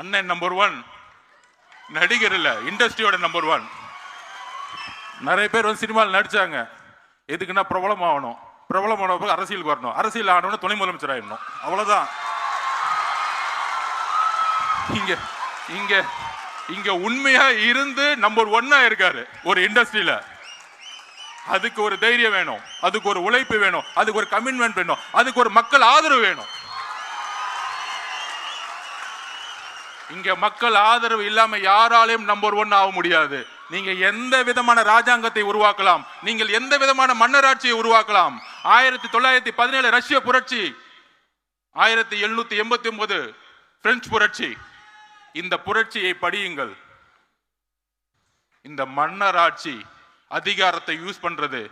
அண்ணன் number one நடிகர் இல்லை இண்டஸ்ட்ரியோட நம்பர் ஒன் நிறைய பேர் வந்து சினிமாவில் நடித்தாங்க எதுக்குன்னா பிரபலம் ஆகணும். பிரபலம் ஆன அரசியலுக்கு வரணும். அரசியல் ஆனவன துணை முதலமைச்சர் ஆகிடணும் அவ்வளோதான் இங்கே இங்கே இங்கே உண்மையாக இருந்து நம்பர் ஒன்னாக இருக்காரு ஒரு இண்டஸ்ட்ரியில் அதுக்கு ஒரு தைரியம் வேணும். அதுக்கு ஒரு உழைப்பு வேணும். அதுக்கு ஒரு கமிட்மெண்ட் வேணும். அதுக்கு ஒரு மக்கள் ஆதரவு வேணும். இங்க மக்கள் ஆதரவு இல்லாம யாராலையும் நம்பர் ஒன் ஆக முடியாது. நீங்க எந்த விதமான ராஜாங்கத்தை உருவாக்கலாம்? நீங்கள் எந்த விதமான மன்னராட்சியை உருவாக்கலாம்? ஆயிரத்தி தொள்ளாயிரத்தி பதினேழு ரஷ்ய புரட்சி ஆயிரத்தி எழுநூத்தி எண்பத்தி ஒன்பது பிரெஞ்சு புரட்சி. இந்த புரட்சியை படியுங்கள். இந்த மன்னராட்சி அதிகாரத்தை யூஸ் பண்றது.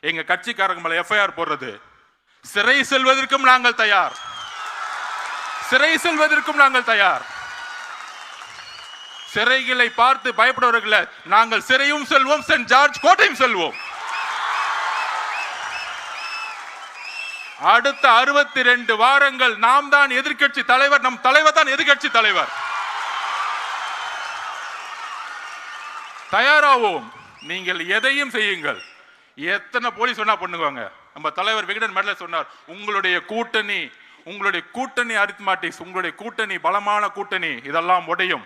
எங்க கட்சிக்காரங்க மேல எஃப்ஐஆர் போடுறது. சிறை செல்வதற்கும் நாங்கள் தயார். சிறை செல்வதற்கும் நாங்கள் தயார். சிறைகளை பார்த்து பயப்படுவர்கள் நாங்கள் சிறையும் செல்வோம் சென்ட் ஜார்ஜ் கோட்டையும் செல்வோம். அடுத்த அறுபத்தி ரெண்டு வாரங்கள் நாம் தான் எதிர்க்கட்சி தலைவர் நம் தலைவர் தான் எதிர்க்கட்சி தலைவர். தயாராவோம். நீங்கள் எதையும் செய்யுங்கள். எத்தனை போலீஸ் சொன்னா பண்ணுவாங்க. நம்ம தலைவர் விகடன் மெடல சொன்னார் உங்களுடைய கூட்டணி உங்களுடைய கூட்டணி அரித்மாட்டிக்ஸ் உங்களுடைய கூட்டணி பலமான கூட்டணி இதெல்லாம் உடையும்.